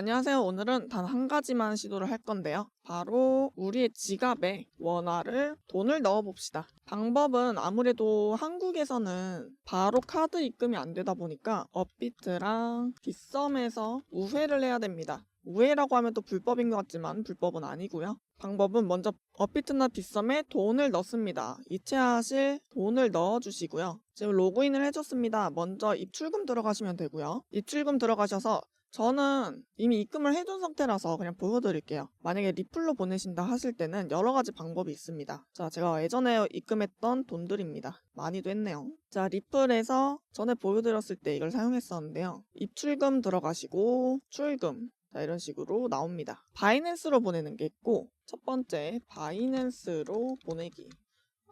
안녕하세요. 오늘은 단 한 가지만 시도를 할 건데요. 바로 우리의 지갑에 원화를 돈을 넣어 봅시다. 방법은 아무래도 한국에서는 바로 카드 입금이 안 되다 보니까 업비트랑 빗썸에서 우회를 해야 됩니다. 우회라고 하면 또 불법인 것 같지만 불법은 아니고요. 방법은 먼저 업비트나 빗썸에 돈을 넣습니다. 이체하실 돈을 넣어주시고요. 지금 로그인을 해줬습니다. 먼저 입출금 들어가시면 되고요. 입출금 들어가셔서 저는 이미 입금을 해둔 상태라서 그냥 보여드릴게요. 만약에 리플로 보내신다 하실 때는 여러 가지 방법이 있습니다. 자, 제가 예전에 입금했던 돈들입니다. 많이도 했네요. 자, 리플에서 전에 보여드렸을 때 이걸 사용했었는데요. 입출금 들어가시고 출금 자, 이런 식으로 나옵니다. 바이낸스로 보내는 게 있고 첫 번째 바이낸스로 보내기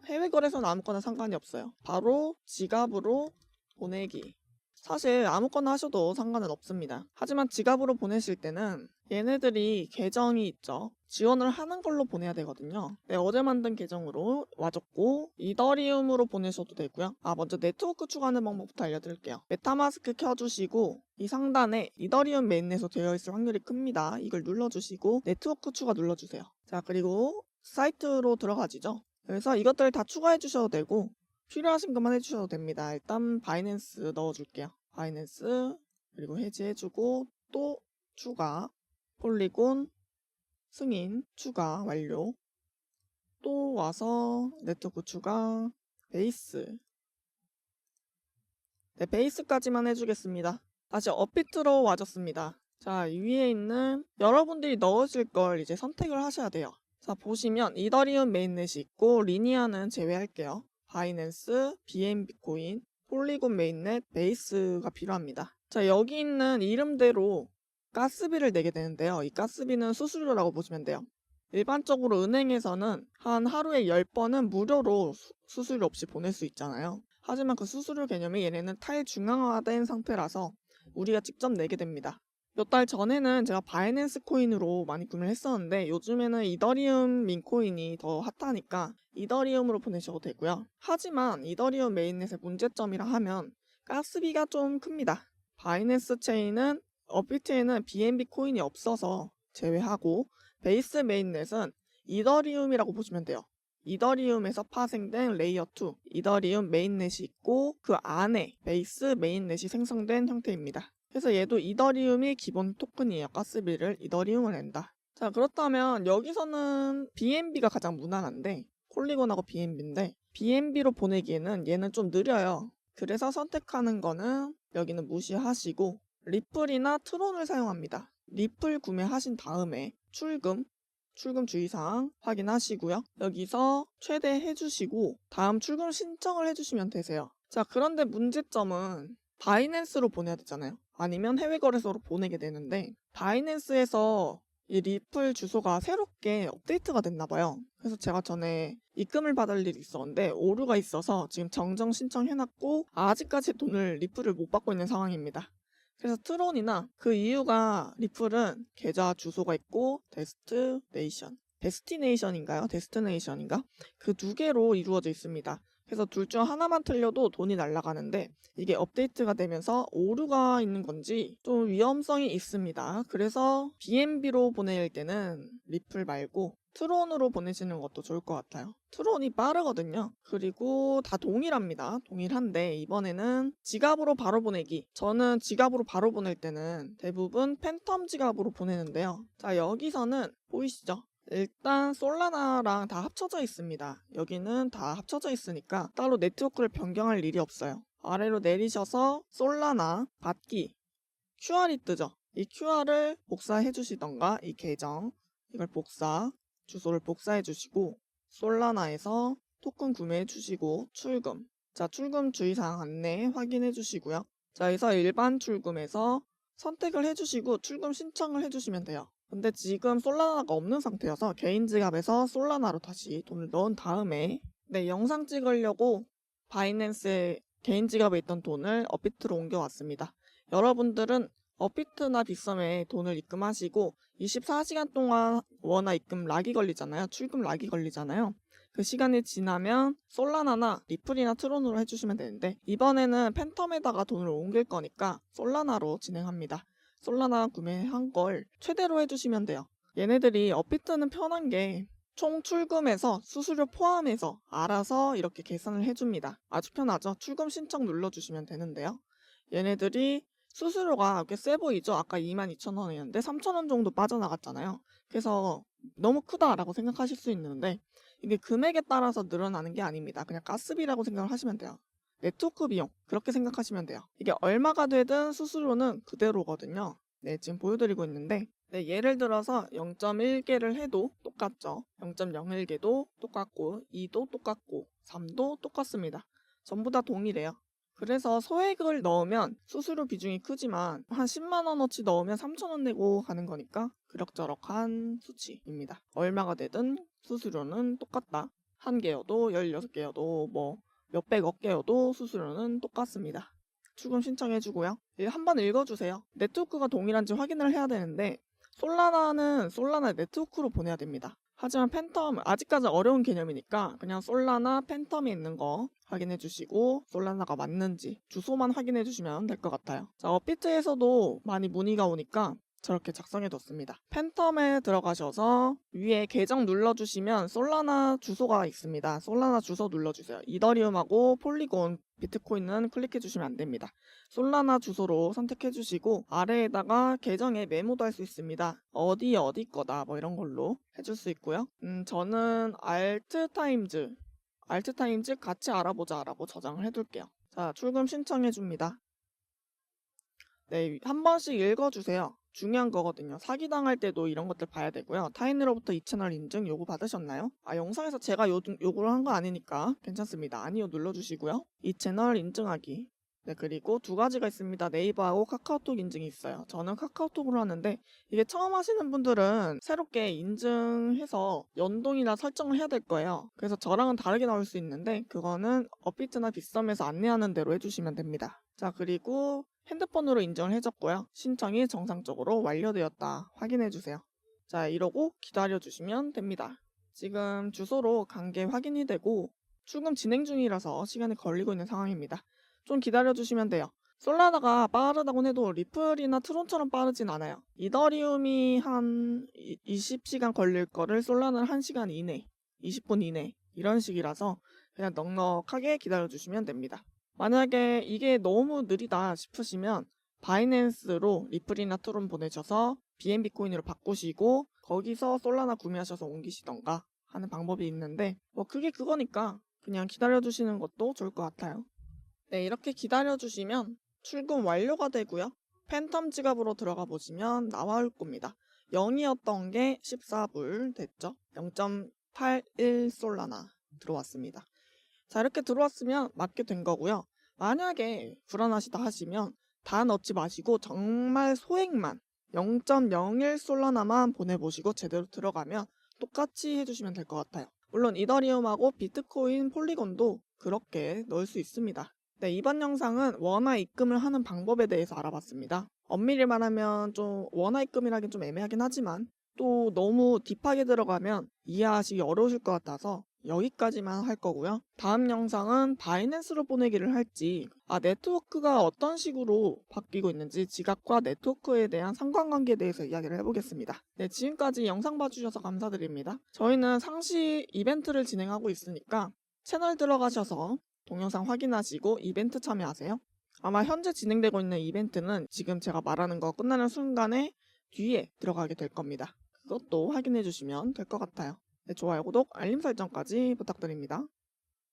해외 거래소는 아무거나 상관이 없어요. 바로 지갑으로 보내기 사실 아무거나 하셔도 상관은 없습니다. 하지만 지갑으로 보내실 때는 얘네들이 계정이 있죠. 지원을 하는 걸로 보내야 되거든요. 네, 어제 만든 계정으로 와줬고 이더리움으로 보내셔도 되고요. 아, 먼저 네트워크 추가하는 방법부터 알려드릴게요. 메타마스크 켜주시고 이 상단에 이더리움 메인넷으로 되어 있을 확률이 큽니다. 이걸 눌러주시고 네트워크 추가 눌러주세요. 자, 그리고 사이트로 들어가지죠. 그래서 이것들을 다 추가해 주셔도 되고 필요하신 것만 해주셔도 됩니다. 일단 바이낸스 넣어줄게요. 바이낸스 그리고 해지해주고 또 추가 폴리곤 승인 추가 완료 또 와서 네트워크 추가 베이스 네 베이스까지만 해주겠습니다. 다시 업비트로 와줬습니다. 자 위에 있는 여러분들이 넣으실 걸 이제 선택을 하셔야 돼요. 자 보시면 이더리움 메인넷이 있고 리니아는 제외할게요. 바이낸스, BNB 코인, 폴리곤 메인넷, 베이스가 필요합니다. 자, 여기 있는 이름대로 가스비를 내게 되는데요. 이 가스비는 수수료라고 보시면 돼요. 일반적으로 은행에서는 한 하루에 10번은 무료로 수, 수수료 없이 보낼 수 있잖아요. 하지만 그 수수료 개념이 얘네는 탈중앙화된 상태라서 우리가 직접 내게 됩니다. 몇 달 전에는 제가 바이낸스 코인으로 많이 구매를 했었는데 요즘에는 이더리움 민코인이 더 핫하니까 이더리움으로 보내셔도 되고요. 하지만 이더리움 메인넷의 문제점이라 하면 가스비가 좀 큽니다. 바이낸스 체인은 업비트에는 BNB 코인이 없어서 제외하고 베이스 메인넷은 이더리움이라고 보시면 돼요. 이더리움에서 파생된 레이어 2, 이더리움 메인넷이 있고 그 안에 베이스 메인넷이 생성된 형태입니다. 그래서 얘도 이더리움이 기본 토큰이에요. 가스비를 이더리움을 낸다. 자, 그렇다면 여기서는 BNB가 가장 무난한데 폴리곤하고 BNB인데 BNB로 보내기에는 얘는 좀 느려요. 그래서 선택하는 거는 여기는 무시하시고 리플이나 트론을 사용합니다. 리플 구매하신 다음에 출금, 출금 주의사항 확인하시고요. 여기서 최대 해주시고 다음 출금 신청을 해주시면 되세요. 자, 그런데 문제점은 바이낸스로 보내야 되잖아요. 아니면 해외 거래소로 보내게 되는데 바이낸스에서 이 리플 주소가 새롭게 업데이트가 됐나 봐요. 그래서 제가 전에 입금을 받을 일이 있었는데 오류가 있어서 지금 정정 신청해놨고 아직까지 돈을 리플을 못 받고 있는 상황입니다. 그래서 트론이나 그 이유가 리플은 계좌 주소가 있고 데스트네이션, 데스티네이션인가요? 데스티네이션인가? 그 두 개로 이루어져 있습니다. 그래서 둘 중 하나만 틀려도 돈이 날아가는데 이게 업데이트가 되면서 오류가 있는 건지 좀 위험성이 있습니다. 그래서 BNB로 보낼 때는 리플 말고 트론으로 보내시는 것도 좋을 것 같아요. 트론이 빠르거든요. 그리고 다 동일합니다. 동일한데 이번에는 지갑으로 바로 보내기. 저는 지갑으로 바로 보낼 때는 대부분 팬텀 지갑으로 보내는데요. 자 여기서는 보이시죠? 일단 솔라나랑 다 합쳐져 있습니다. 여기는 다 합쳐져 있으니까 따로 네트워크를 변경할 일이 없어요. 아래로 내리셔서 솔라나 받기 QR이 뜨죠. 이 QR을 복사해 주시던가 이 계정 이걸 복사 주소를 복사해 주시고 솔라나에서 토큰 구매해 주시고 출금 자 출금 주의사항 안내 확인해 주시고요. 자 여기서 일반 출금에서 선택을 해 주시고 출금 신청을 해 주시면 돼요. 근데 지금 솔라나가 없는 상태여서 개인 지갑에서 솔라나로 다시 돈을 넣은 다음에 네 영상 찍으려고 바이낸스에 개인 지갑에 있던 돈을 업비트로 옮겨왔습니다. 여러분들은 업비트나 빗썸에 돈을 입금하시고 24시간 동안 원화 입금 락이 걸리잖아요. 출금 락이 걸리잖아요. 그 시간이 지나면 솔라나나 리플이나 트론으로 해주시면 되는데 이번에는 팬텀에다가 돈을 옮길 거니까 솔라나로 진행합니다. 솔라나 구매한 걸 최대로 해주시면 돼요. 얘네들이 업비트는 편한 게 총 출금해서 수수료 포함해서 알아서 이렇게 계산을 해줍니다. 아주 편하죠? 출금 신청 눌러주시면 되는데요. 얘네들이 수수료가 꽤 세 보이죠? 아까 22,000원이었는데 3,000원 정도 빠져나갔잖아요. 그래서 너무 크다라고 생각하실 수 있는데 이게 금액에 따라서 늘어나는 게 아닙니다. 그냥 가스비라고 생각을 하시면 돼요. 네트워크 비용 그렇게 생각하시면 돼요. 이게 얼마가 되든 수수료는 그대로거든요. 네, 지금 보여드리고 있는데 네, 예를 들어서 0.1개를 해도 똑같죠. 0.01개도 똑같고 2도 똑같고 3도 똑같습니다. 전부 다 동일해요. 그래서 소액을 넣으면 수수료 비중이 크지만 한 10만 원어치 넣으면 3천 원 내고 가는 거니까 그럭저럭한 수치입니다. 얼마가 되든 수수료는 똑같다. 한 개여도 16개여도 뭐 몇백억 개여도 수수료는 똑같습니다. 출금 신청해주고요. 한번 읽어주세요. 네트워크가 동일한지 확인을 해야 되는데 솔라나는 솔라나 네트워크로 보내야 됩니다. 하지만 팬텀 아직까지 어려운 개념이니까 그냥 솔라나 팬텀에 있는 거 확인해 주시고 솔라나가 맞는지 주소만 확인해 주시면 될 것 같아요. 자 업비트에서도 많이 문의가 오니까 저렇게 작성해 뒀습니다. 팬텀에 들어가셔서 위에 계정 눌러주시면 솔라나 주소가 있습니다. 솔라나 주소 눌러주세요. 이더리움하고 폴리곤, 비트코인은 클릭해 주시면 안 됩니다. 솔라나 주소로 선택해 주시고 아래에다가 계정에 메모도 할 수 있습니다. 어디 어디 거다 뭐 이런 걸로 해줄 수 있고요. 음 저는 알트 타임즈 알트 타임즈 같이 알아보자 라고 저장을 해둘게요. 자 출금 신청해 줍니다. 네, 한 번씩 읽어주세요. 중요한 거거든요. 사기당할 때도 이런 것들 봐야 되고요. 타인으로부터 이 채널 인증 요구 받으셨나요? 아, 영상에서 제가 요, 요구를 한 거 아니니까 괜찮습니다. 아니요 눌러주시고요. 이 채널 인증하기. 네, 그리고 두 가지가 있습니다. 네이버하고 카카오톡 인증이 있어요. 저는 카카오톡으로 하는데 이게 처음 하시는 분들은 새롭게 인증해서 연동이나 설정을 해야 될 거예요. 그래서 저랑은 다르게 나올 수 있는데 그거는 업비트나 빗썸에서 안내하는 대로 해주시면 됩니다. 자, 그리고 핸드폰으로 인정을 해줬고요. 신청이 정상적으로 완료되었다. 확인해주세요. 자, 이러고 기다려주시면 됩니다. 지금 주소로 간게 확인이 되고 출금 진행 중이라서 시간이 걸리고 있는 상황입니다. 좀 기다려주시면 돼요. 솔라나가 빠르다고 해도 리플이나 트론처럼 빠르진 않아요. 이더리움이 한 20시간 걸릴 거를 솔라나는 1시간 이내, 20분 이내 이런 식이라서 그냥 넉넉하게 기다려주시면 됩니다. 만약에 이게 너무 느리다 싶으시면 바이낸스로 리플이나 트론 보내셔서 BNB 코인으로 바꾸시고 거기서 솔라나 구매하셔서 옮기시던가 하는 방법이 있는데 뭐 그게 그거니까 그냥 기다려주시는 것도 좋을 것 같아요. 네 이렇게 기다려주시면 출금 완료가 되고요. 팬텀 지갑으로 들어가 보시면 나올 겁니다. 0이었던 게 14불 됐죠. 0.81 솔라나 들어왔습니다. 자 이렇게 들어왔으면 맞게 된 거고요. 만약에 불안하시다 하시면 다 넣지 마시고 정말 소액만 0.01 솔라나만 보내보시고 제대로 들어가면 똑같이 해주시면 될 것 같아요. 물론 이더리움하고 비트코인 폴리곤도 그렇게 넣을 수 있습니다. 네, 이번 영상은 원화 입금을 하는 방법에 대해서 알아봤습니다. 엄밀히 말하면 좀 원화 입금이라긴 좀 애매하긴 하지만 또 너무 딥하게 들어가면 이해하시기 어려우실 것 같아서 여기까지만 할 거고요. 다음 영상은 바이낸스로 보내기를 할지, 아, 네트워크가 어떤 식으로 바뀌고 있는지 지갑과 네트워크에 대한 상관관계에 대해서 이야기를 해보겠습니다. 네, 지금까지 영상 봐주셔서 감사드립니다. 저희는 상시 이벤트를 진행하고 있으니까 채널 들어가셔서 동영상 확인하시고 이벤트 참여하세요. 아마 현재 진행되고 있는 이벤트는 지금 제가 말하는 거 끝나는 순간에 뒤에 들어가게 될 겁니다. 그것도 확인해 주시면 될 것 같아요. 네, 좋아요, 구독, 알림 설정까지 부탁드립니다.